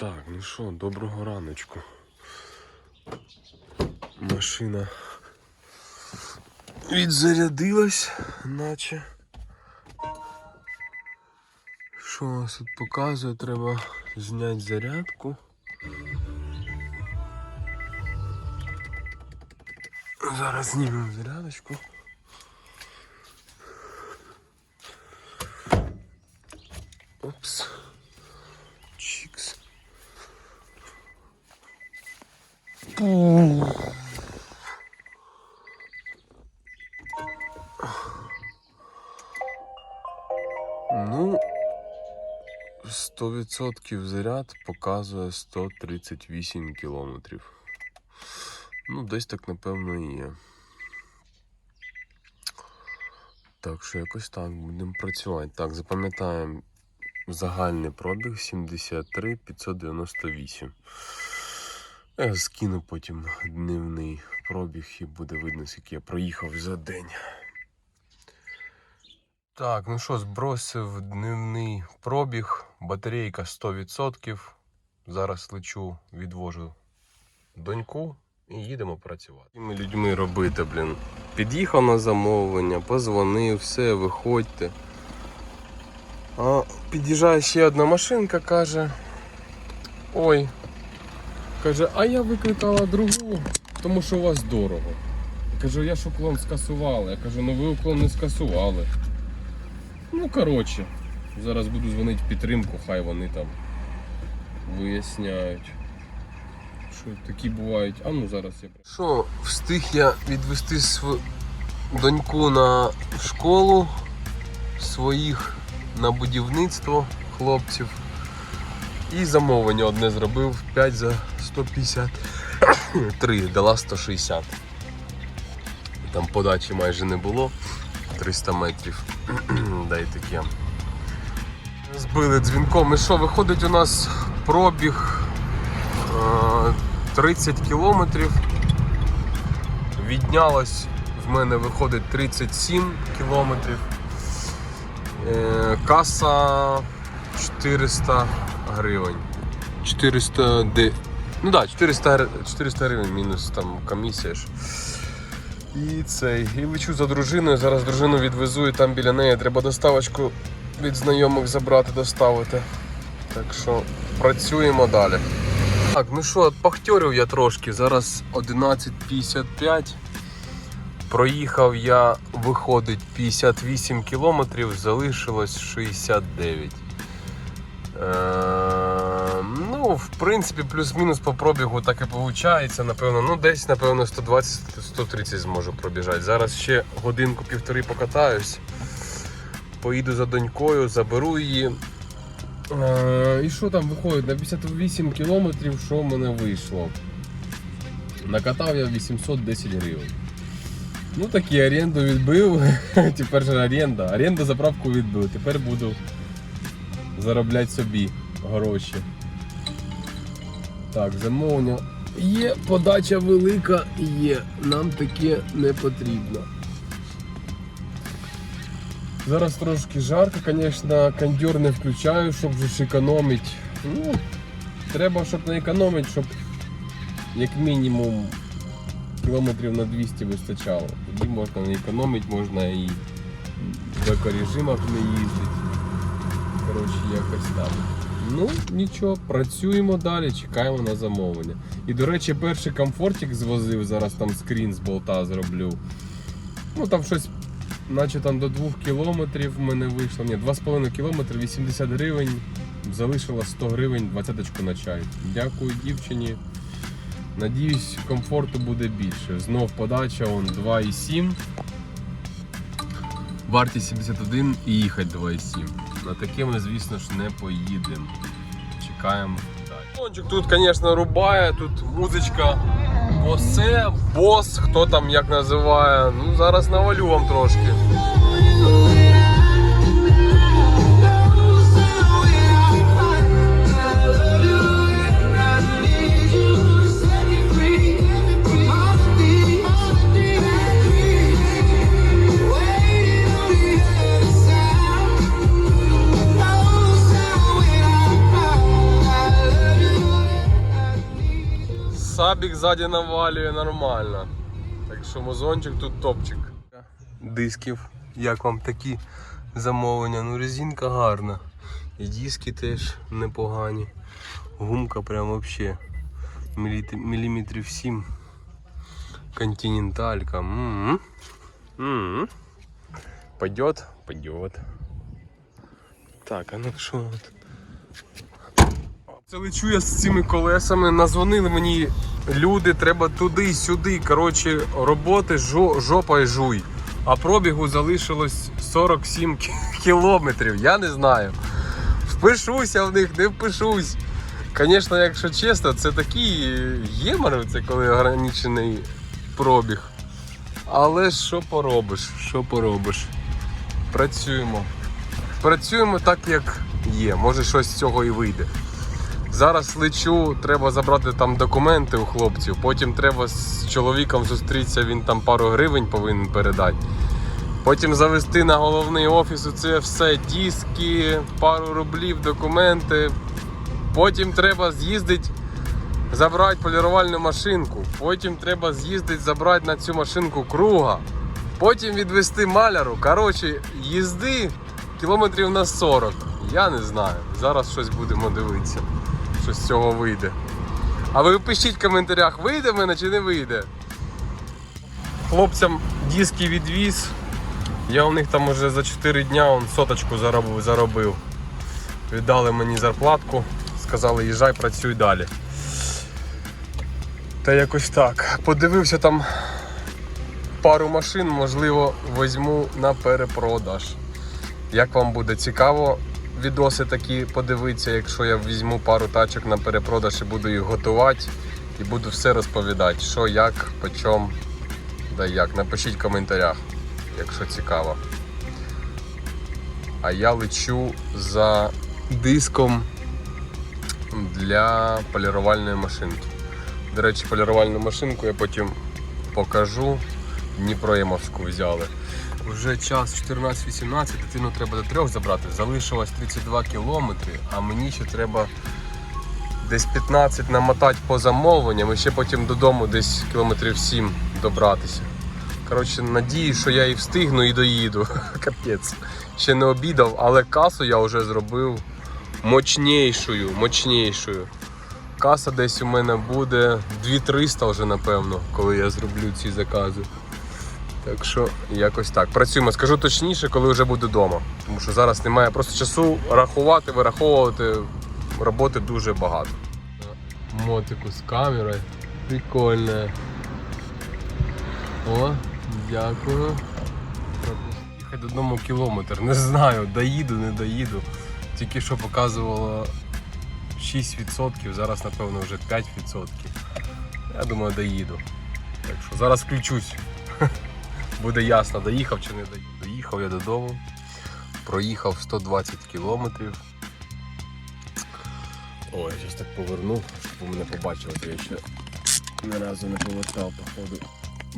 Так, ну що, доброго раночку. Машина відзарядилась, наче. Що у нас тут показує? Треба зняти зарядку. Зараз знімемо зарядочку. Опс. Ну, 100% заряд показує 138 кілометрів. Ну, десь так, напевно, і є. Так що якось так будемо працювати. Так, запам'ятаємо загальний пробіг 73 598. Я скину потім дневний пробіг і буде видно, скільки я проїхав за день. Так, ну що, збросив дневний пробіг, батарейка 100%. Зараз лечу, відвожу доньку і їдемо працювати. Ми людьми робити, блін. Під'їхав на замовлення, позвонив, все, виходьте. А під'їжджає ще одна машинка, каже. Ой. Каже, а я викликала другу, тому що у вас дорого. Я кажу, я ж уклон скасувала. Я кажу, ну ви уклон не скасували. Ну, коротше, зараз буду дзвонити в підтримку, хай вони там виясняють. Що такі бувають. А ну зараз я. Що, встиг я відвести свою доньку на школу, своїх на будівництво хлопців. І замовлення одне зробив 5 за 150. 3 дала 160. Там подачі майже не було. 300 метрів. Дай таке. Збили дзвінком. І що, виходить у нас пробіг е, 30 кілометрів. Віднялось в мене виходить 37 кілометрів. Е, Каса 400 гривень. 400 де. Ну так, да, 400, 400 гривень мінус там комісія ж. І цей. І лечу за дружиною. Зараз дружину відвезу і там біля неї треба доставочку від знайомих забрати, доставити. Так що працюємо далі. Так, ну що, пахтьорив я трошки. Зараз 11.55. Проїхав я, виходить, 58 кілометрів, залишилось 69. Е, ну, в принципі, плюс-мінус по пробігу так і виходить. Напевно, ну десь, напевно, 120-130 зможу пробіжати. Зараз ще годинку-півтори покатаюсь. Поїду за донькою, заберу її. Е, і що там виходить? На 58 кілометрів, що в мене вийшло? Накатав я 810 гривень. Ну так і оренду відбив. Тепер же оренда. Оренду заправку відбив. Тепер буду заробляти собі гроші. Так, замовлення. Є подача велика, є. Нам таке не потрібно. Зараз трошки жарко, звісно, кондьор не включаю, щоб ж економити. Ну, треба, щоб не економити, щоб як мінімум кілометрів на 200 вистачало. Тоді можна не економити, можна і в екорежимах не їздити. Коротше, якось так. Ну, нічого, працюємо далі, чекаємо на замовлення. І, до речі, перший комфортик звозив, зараз там скрін з болта зроблю. Ну там щось, наче там до 2 кілометрів в мене вийшло. Ні, 2,5 кілометри, 80 гривень. Залишила 100 гривень, 20 на чай. Дякую дівчині. Надіюсь, комфорту буде більше. Знов подача он 2,7. Вартість 71 і їхати 2,7. На таке ми, звісно ж, не поїдемо. Чекаємо далі. Тут, звісно, рубає, тут музичка босе, бос, хто там як називає. Ну, зараз навалю вам трошки. Ззаді навалює нормально. Так що музончик тут топчик. Дисків, як вам такі замовлення? Ну резинка гарна. І диски теж непогані. Гумка прям вообще міліметрів 7. Континенталька. М-м. Пойдет? Пойдет. Так, а ну що? Це лечу я з цими колесами, назвонили мені люди, треба туди-сюди. Коротше, роботи жо, жопа і жуй. А пробігу залишилось 47 кілометрів. Я не знаю. Впишуся в них, не впишусь. Звісно, якщо чесно, це такий ємер, це коли ограничений пробіг. Але що поробиш? Що поробиш? Працюємо. Працюємо так, як є. Може щось з цього і вийде. Зараз лечу, треба забрати там документи у хлопців. Потім треба з чоловіком зустрітися, він там пару гривень повинен передати. Потім завести на головний офіс це все, диски, пару рублів, документи. Потім треба з'їздити, забрати полірувальну машинку. Потім треба з'їздити, забрати на цю машинку круга. Потім відвести маляру. Коротше, їзди кілометрів на 40. Я не знаю. Зараз щось будемо дивитися, що з цього вийде. А ви пишіть в коментарях, вийде в мене чи не вийде. Хлопцям диски відвіз. Я у них там уже за 4 дня он соточку заробив. заробив. Віддали мені зарплатку, сказали, їжджай, працюй далі. Та якось так. Подивився там пару машин, можливо, візьму на перепродаж. Як вам буде цікаво відоси такі подивитися, якщо я візьму пару тачок на перепродаж і буду їх готувати і буду все розповідати, що, як, по чому, да як. Напишіть в коментарях, якщо цікаво. А я лечу за диском для полірувальної машинки. До речі, полірувальну машинку я потім покажу. Дніпроємовську взяли. Вже час 14-18, дитину треба до трьох забрати. Залишилось 32 кілометри, а мені ще треба десь 15 намотати по замовленням і ще потім додому десь кілометрів 7 добратися. Коротше, надію, що я і встигну і доїду. Капець. Ще не обідав, але касу я вже зробив мощнішою, мощнішою. Каса десь у мене буде 2300 вже напевно, коли я зроблю ці закази. Так що якось так. Працюємо. Скажу точніше, коли вже буду вдома. Тому що зараз немає просто часу рахувати, вираховувати. Роботи дуже багато. Мотику з камерою. Прикольно. О, дякую. Їхати додому кілометр. Не знаю, доїду, не доїду. Тільки що показувало 6%, зараз напевно вже 5%. Я думаю, доїду. Так що зараз включусь. Буде ясно, доїхав чи не доїхав. Доїхав я додому, проїхав 120 кілометрів. Ой, зараз так поверну, щоб ви мене побачили, то я ще ні разу не повертав, походу.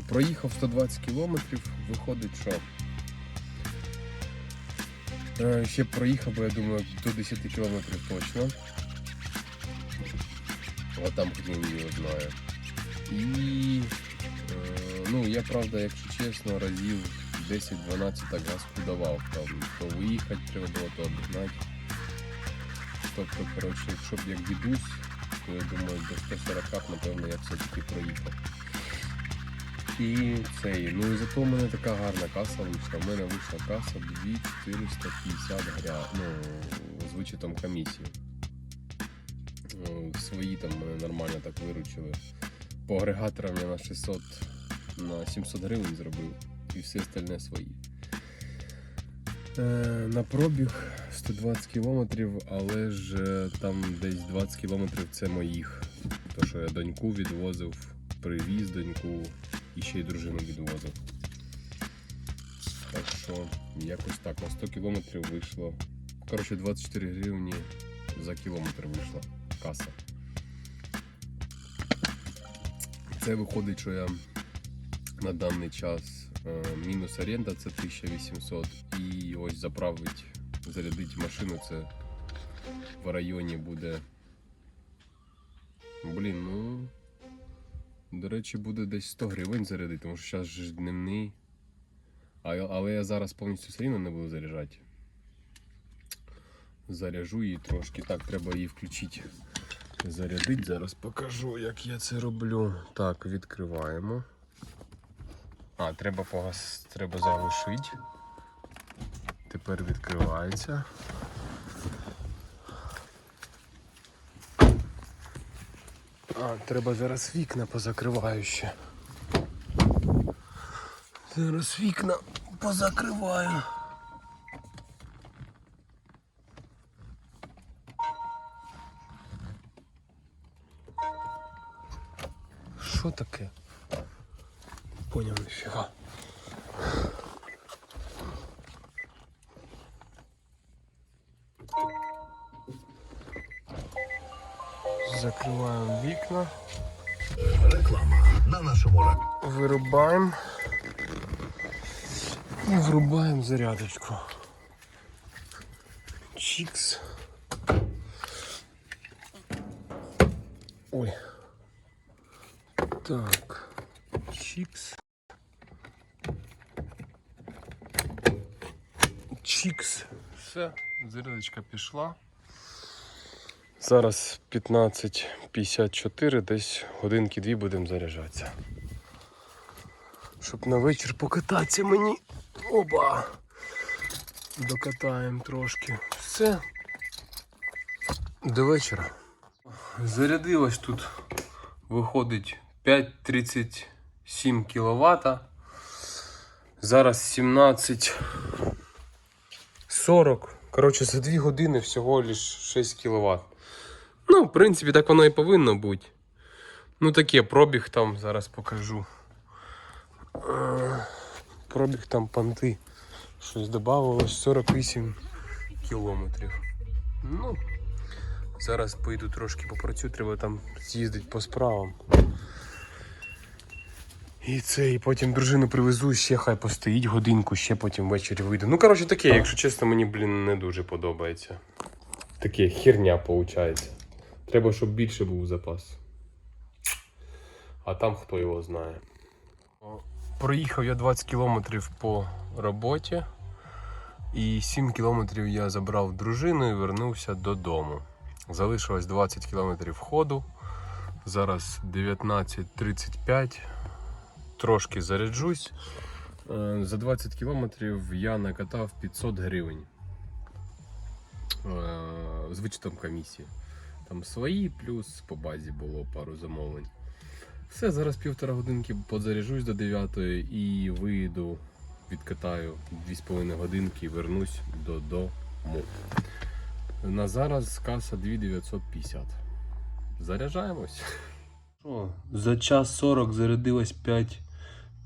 Проїхав 120 кілометрів, виходить, що. Е, Ще проїхав, бо я думаю, до 10 кілометрів точно. А там хто його знає. І е, ну, я правда, якщо чесно, разів 10-12 так газ давав. Там то виїхати треба було, то обігнати. Тобто, коротше, якщо б як дідусь, то я думаю, до 140 напевно я все-таки проїхав. І цей, ну і зато в мене така гарна каса вийшла. У мене вийшла каса 2450 гря, ну, з вичетом комісії. Ну, Свої там мене нормально так виручили. По агрегаторам я на 600 на 700 гривень зробив і все остальне свої. Е, на пробіг 120 кілометрів, але ж е, там десь 20 кілометрів це моїх. То, що я доньку відвозив, привіз доньку і ще й дружину відвозив. Так що якось так на 100 кілометрів вийшло. Коротше, 24 гривні за кілометр вийшла каса. Це виходить, що я на даний час е, мінус оренда це 1800 і ось заправить, зарядити машину це в районі буде. Блін, ну До речі, буде десь 100 гривень зарядити, тому що зараз ж дневний. А, але я зараз повністю все рівно не буду заряджати. Заряжу її трошки. Так, треба її включити. Зарядити. Зараз покажу, як я це роблю. Так, відкриваємо. А, треба погас... треба заглушити. Тепер відкривається. А, треба зараз вікна позакриваю ще. Зараз вікна позакриваю. Що таке? Поняв ніфіга. Закриваємо вікна. Реклама на нашому. Вирубаємо і врубаємо зарядочку. Чікс. Ой. Так. Чікс. Чікс. Все, зарядочка пішла. Зараз 15.54, десь годинки дві будемо заряджатися. Щоб на вечір покататися мені. Оба! Докатаємо трошки. Все. До вечора. Зарядилось тут, виходить 5,37 кВт. Зараз 17.40. Коротше, за 2 години всього лиш 6 кВт. Ну, в принципі, так воно і повинно бути. Ну таке, пробіг там зараз покажу. Е, Пробіг там панти. Щось додавалось 48 кілометрів. Ну, зараз поїду трошки попрацюю, треба там з'їздити по справам. І це, і потім дружину привезу, ще хай постоїть годинку, ще потім ввечері вийду. Ну, коротше, таке, якщо чесно, мені, блін, не дуже подобається. Таке херня виходить. Треба, щоб більше був запас. А там хто його знає. Проїхав я 20 кілометрів по роботі. І 7 кілометрів я забрав дружину і вернувся додому. Залишилось 20 кілометрів ходу. Зараз 19.35. Трошки заряджусь. Е, За 20 кілометрів я накатав 500 гривень. Е, З вичетом комісії. Там свої, плюс по базі було пару замовлень. Все, зараз півтора годинки подзаряжусь до 9 і вийду, відкатаю 2,5 годинки і вернусь додому. На зараз каса 2950. Заряджаємось. За час 40 зарядилось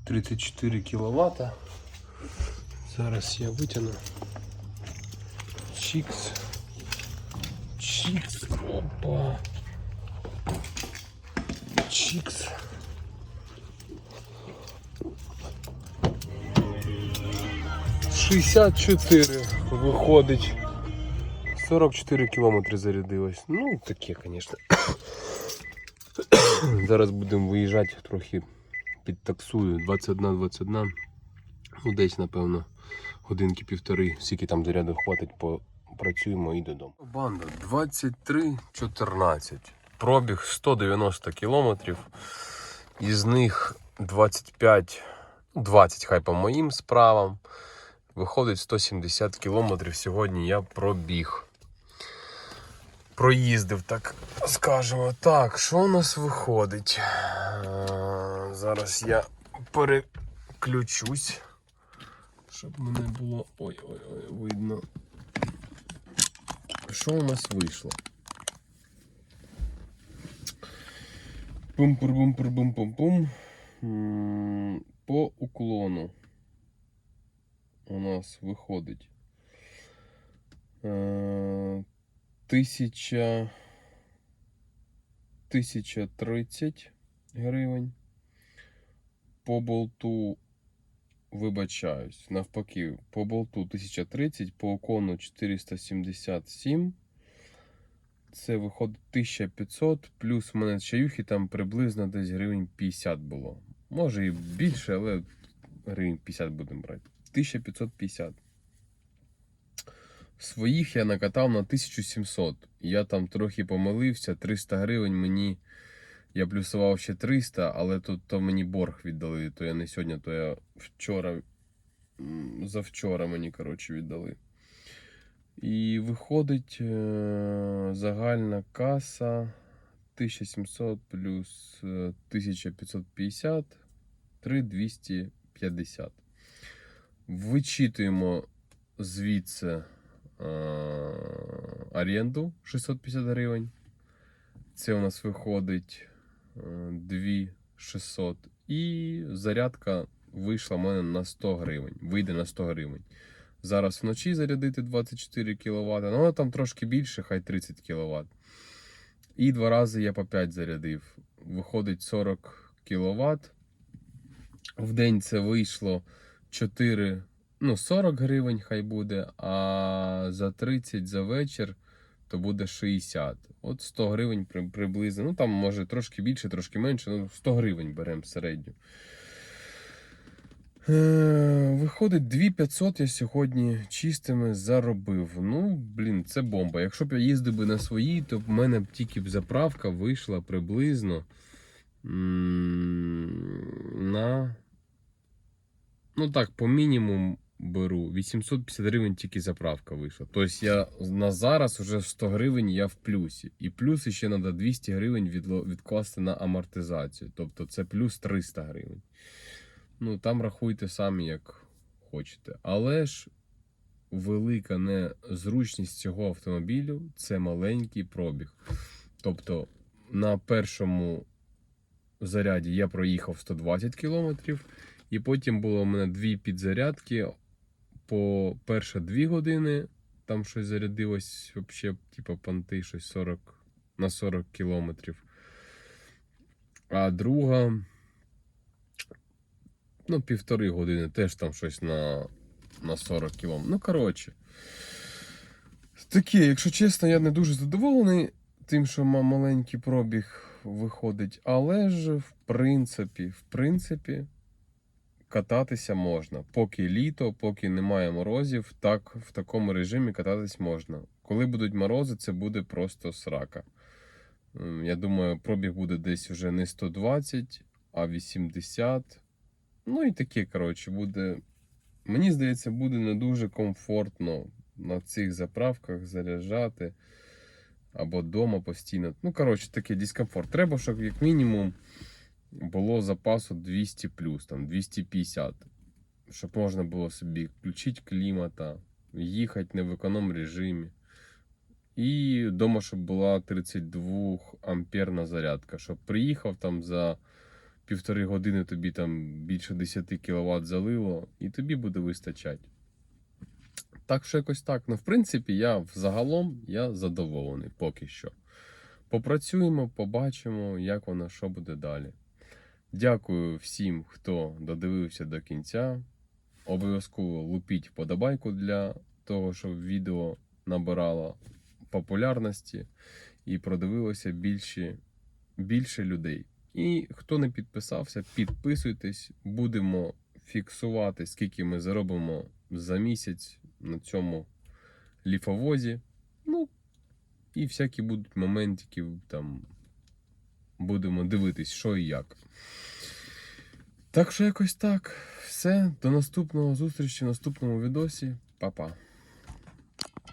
5,34 кВт. Зараз я витягну. Чікс. Чікс. Опа. Чікс. Шістдесят чотири виходить. 44 кілометри зарядилось. Ну, таке, звісно. Зараз будемо виїжджати трохи Підтаксую. 21-21. Ну, десь, напевно, годинки півтори, скільки там заряду хватить, попрацюємо і додому. Банда 23-14. Пробіг 190 кілометрів. Із них 25, 20 хай по моїм справам. Виходить 170 кілометрів. Сьогодні я пробіг. Проїздив, так скажемо. Так, що у нас виходить? Е, Зараз я переключусь, щоб мене було. Ой-ой-ой, видно. Що у нас вийшло? пум пур бум пур бум пум пум По уклону у нас виходить. Е, Тисяча. 1030 гривень. По болту вибачаюсь. Навпаки, по болту 1030, по окону 477. це виходить 1500, плюс в мене чаюхи там приблизно десь гривень 50 було. Може і більше, але гривень 50 будемо брати. 1550. Своїх я накатав на 1700. Я там трохи помилився, 300 гривень мені. Я плюсував ще 300, але тут то мені борг віддали. То я не сьогодні, то я вчора. Завчора мені, коротше, віддали. І виходить е, загальна каса 1700 плюс е, 1550, 3250. Вичитуємо звідси е, оренду 650 гривень. Це у нас виходить е, 2600. І зарядка вийшла в мене на 100 гривень. Вийде на 100 гривень. Зараз вночі зарядити 24 кВт, ну а там трошки більше, хай 30 кВт. І два рази я по 5 зарядив. Виходить 40 кВт. В день це вийшло 4, ну 40 гривень, хай буде, а за 30 за вечір то буде 60. От 100 гривень при- приблизно. Ну там може трошки більше, трошки менше. Ну 100 гривень беремо середню. Е, Виходить, 2500 я сьогодні чистими заробив. Ну, блін, це бомба. Якщо б я їздив би на свої, то в мене б тільки б заправка вийшла приблизно на. Ну так, по мінімум беру. 850 гривень тільки заправка вийшла. Тобто я на зараз вже 100 гривень я в плюсі. І плюс ще треба 200 гривень відкласти на амортизацію. Тобто це плюс 300 гривень. Ну, там рахуйте самі, як хочете. Але ж велика незручність цього автомобілю це маленький пробіг. Тобто на першому заряді я проїхав 120 км, і потім було у мене дві підзарядки по перше 2 години. Там щось зарядилось, взагалі, типу, понти, щось 40 на 40 кілометрів. А друга ну, півтори години, теж там щось на, на 40 км. Ну, коротше. Таке, якщо чесно, я не дуже задоволений тим, що ма- маленький пробіг виходить. Але ж, в принципі, в принципі, кататися можна. Поки літо, поки немає морозів, так в такому режимі кататись можна. Коли будуть морози, це буде просто срака. Я думаю, пробіг буде десь вже не 120, а 80. Ну і таке, коротше, буде. Мені здається, буде не дуже комфортно на цих заправках заряджати або вдома постійно. Ну, коротше, такий дискомфорт. Треба, щоб як мінімум було запасу 200 там 250. Щоб можна було собі включити клімата, їхати не в економ режимі. І вдома, щоб була 32 амперна зарядка, щоб приїхав там за півтори години тобі там більше 10 кВт залило, і тобі буде вистачати. Так що якось так. Ну, в принципі, я взагалом я задоволений поки що. Попрацюємо, побачимо, як воно що буде далі. Дякую всім, хто додивився до кінця. Обов'язково лупіть подобайку для того, щоб відео набирало популярності і продивилося більше, більше людей. І хто не підписався, підписуйтесь, будемо фіксувати, скільки ми заробимо за місяць на цьому ліфовозі. Ну, і всякі будуть моментики, там будемо дивитись, що і як. Так що якось так. Все, до наступного зустрічі наступному відосі. Па-па.